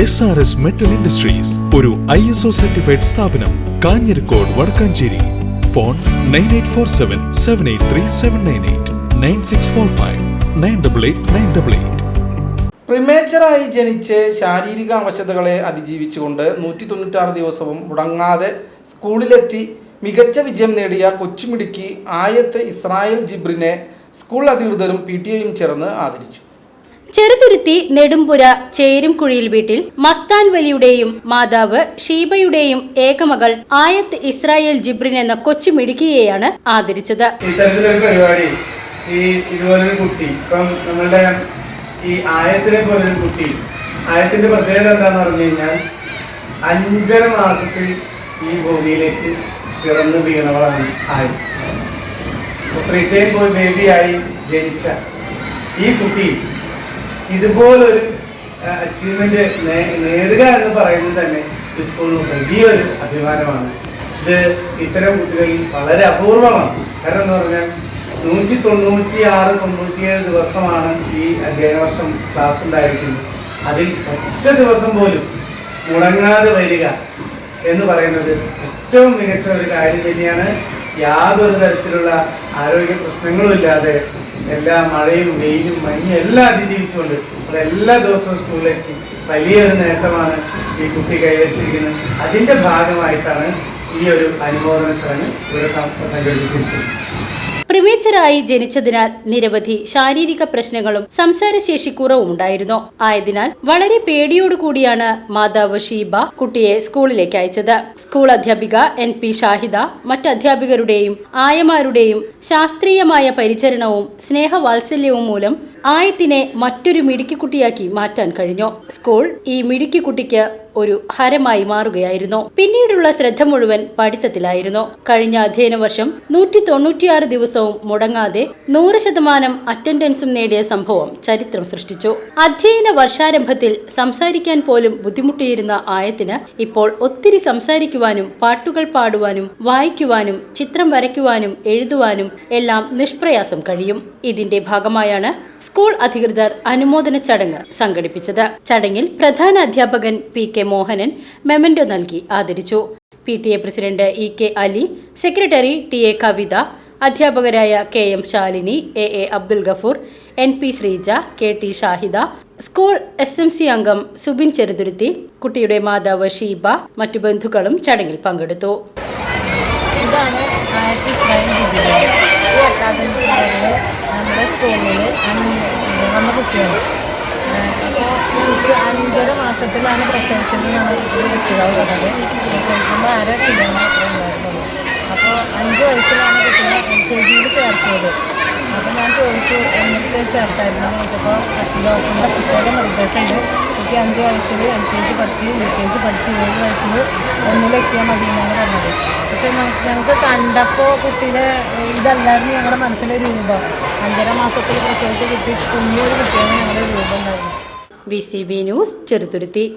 S R S metal industries ഒരു I S O certified സ്ഥാപനം Kanjirakode Vadakkanchery. Phone nine eight four seven seven eight three seven nine eight nine six four five nine double eight nine double eight പ്രിമേച്ചറായി ജനിച്ച് ശാരീരിക അവശതകളെ അതിജീവിച്ചുകൊണ്ട് നൂറ്റി തൊണ്ണൂറ്റാറ് ദിവസവും മുടങ്ങാതെ സ്കൂളിലെത്തി മികച്ച വിജയം നേടിയ കൊച്ചുമിടുക്കി ആയത്ത് ഇസ്രായേൽ ജിബ്രിനെ സ്കൂൾ അധികൃതരും പി ടി എയും ചേർന്ന് ആദരിച്ചു. ചെറുതുരുത്തി നെടുമ്പുര ചേരുംകുഴിയിൽ വീട്ടിൽ മസ്താൻ വലിയുടെയും മാതാവ് ഷീബയുടെയും ഏകമകൾ ആയത്ത് ഇസ്രായേൽ ജിബ്രിൻ എന്ന കൊച്ചു മിടുക്കിയെയാണ് ആദരിച്ചത്. പരിപാടി ഈ ഇതുപോലൊരു കുട്ടി ഇപ്പം നമ്മളുടെ ഈ ആയത്തിനെ കുട്ടി ആയത്തിന്റെ പ്രത്യേകത എന്താന്ന് പറഞ്ഞു കഴിഞ്ഞാൽ അഞ്ചര മാസത്തിൽ ഈ ഭൂമിയിലേക്ക് പിറന്നു വീണവളാണ് ആയത്ത്. പ്രീറ്റൈം പോയി ബേബിയായി ജനിച്ച ഈ കുട്ടി ഇതുപോലൊരു അച്ചീവ്മെന്റ് നേടുക എന്ന് പറയുന്നത് തന്നെ സ്കൂളിന് വലിയൊരു അഭിമാനമാണ്. ഇത് ഇത്തരം കുട്ടികളിൽ വളരെ അപൂർവമാണ്. കാരണം എന്ന് പറഞ്ഞാൽ നൂറ്റി തൊണ്ണൂറ്റി ആറ് തൊണ്ണൂറ്റിയേഴ് ദിവസമാണ് ഈ അധ്യയന വർഷം ക്ലാസ് ഉണ്ടായിരിക്കുന്നത്. അതിൽ ഒറ്റ ദിവസം പോലും മുടങ്ങാതെ വരിക എന്ന് പറയുന്നത് ഏറ്റവും മികച്ച ഒരു കാര്യം തന്നെയാണ്. യാതൊരു തരത്തിലുള്ള ആരോഗ്യ പ്രശ്നങ്ങളും ഇല്ലാതെ എല്ലാ മഴയും വെയിലും മഞ്ഞും എല്ലാം അതിജീവിച്ചുകൊണ്ട് ഇവിടെ എല്ലാ ദിവസവും സ്കൂളിലേക്ക് വലിയൊരു നേട്ടമാണ് ഈ കുട്ടി കൈവരിച്ചിരിക്കുന്നത്. അതിന്റെ ഭാഗമായിട്ടാണ് ഈ ഒരു അനുമോദന ചടങ്ങ് ഇവിടെ സംഘടിപ്പിച്ചിരിക്കുന്നത്. പ്രിമേച്ചറായി ജനിച്ചതിനാൽ നിരവധി ശാരീരിക പ്രശ്നങ്ങളും സംസാരശേഷി കുറവും ഉണ്ടായിരുന്നു. ആയതിനാൽ വളരെ പേടിയോടുകൂടിയാണ് മാതാവ് ഷീബ കുട്ടിയെ സ്കൂളിലേക്ക് അയച്ചത്. സ്കൂൾ അധ്യാപിക എൻ പി ഷാഹിദ മറ്റ് അധ്യാപികരുടെയും ആയമാരുടെയും ശാസ്ത്രീയമായ പരിചരണവും സ്നേഹവാത്സല്യവും മൂലം ആയത്തിനെ മറ്റൊരു മിടുക്കിക്കുട്ടിയാക്കി മാറ്റാൻ കഴിഞ്ഞു. സ്കൂൾ ഈ മിടുക്കിക്കുട്ടിക്ക് ഒരു ഹരമായി മാറുകയായിരുന്നു. പിന്നീടുള്ള ശ്രദ്ധ മുഴുവൻ പഠിത്തത്തിലായിരുന്നു. കഴിഞ്ഞ അധ്യയന വർഷം നൂറ്റി തൊണ്ണൂറ്റിയാറ് ദിവസവും മുടങ്ങാതെ നൂറ് ശതമാനം അറ്റൻഡൻസും നേടിയ സംഭവം ചരിത്രം സൃഷ്ടിച്ചു. അധ്യയന വർഷാരംഭത്തിൽ സംസാരിക്കാൻ പോലും ബുദ്ധിമുട്ടിയിരുന്ന ആയത്തിന് ഇപ്പോൾ ഒത്തിരി സംസാരിക്കുവാനും പാട്ടുകൾ പാടുവാനും വായിക്കുവാനും ചിത്രം വരയ്ക്കുവാനും എഴുതുവാനും എല്ലാം നിഷ്പ്രയാസം കഴിയും. ഇതിന്റെ ഭാഗമായാണ് സ്കൂൾ അധികൃതർ അനുമോദന ചടങ്ങ് സംഘടിപ്പിച്ചത്. ചടങ്ങിൽ പ്രധാന അധ്യാപകൻ പി കെ മോഹനൻ മെമന്റോ നൽകി ആദരിച്ചു. P T A president E K Ali secretary T A Kavitha അധ്യാപകരായ K M Shalini A A Abdul Gafoor N P Sreeja K T Shahida school S M C അംഗം സുബിൻ ചെറുതുരുത്തി കുട്ടിയുടെ മാതാവ് ഷീബ മറ്റു ബന്ധുക്കളും ചടങ്ങിൽ പങ്കെടുത്തു. ഇതാണ് ആയിരത്തി നമ്മുടെ സ്കൂളിൽ കുട്ടിയാണ് അപ്പോൾ കുട്ടി അഞ്ചര മാസത്തിലാണ് പ്രസവിച്ചതെന്നാണ് രക്ഷിതാവ് പറഞ്ഞത് പ്രസവിക്കുമ്പോൾ അര കിലോ അപ്പോൾ അഞ്ച് വയസ്സിലാണ് കുട്ടീനെ എൽ കെ ജിയിൽ ചേർത്തത്. അപ്പോൾ ഞാൻ ചോദിച്ചു എന്നിട്ട് ചേർത്തായിരുന്നു? നോക്കിയപ്പോൾ ഡോക്ടറുടെ പ്രത്യേക നിർദ്ദേശമുണ്ട് കുട്ടി അഞ്ച് വയസ്സിൽ എൽ കെ ജി പഠിച്ച് യു കെ ജി പഠിച്ച് ഏഴ് വയസ്സിൽ ഒന്നിലെത്തിയാൽ മതി എന്നാണ് പറഞ്ഞത്. പക്ഷെ ഞങ്ങ- ഞങ്ങൾക്ക് കണ്ടപ്പോൾ കുട്ടിയുടെ ഇതല്ലായിരുന്നു ഞങ്ങളുടെ മനസ്സിലെ രൂപം. അഞ്ചര മാസത്തിൽ പ്രസവിച്ച കുട്ടി കുഞ്ഞൊരു കുട്ടിയാണ് ഞങ്ങളുടെ രൂപം ഉണ്ടായിരുന്നത്. B C B news Cheruthuruthy.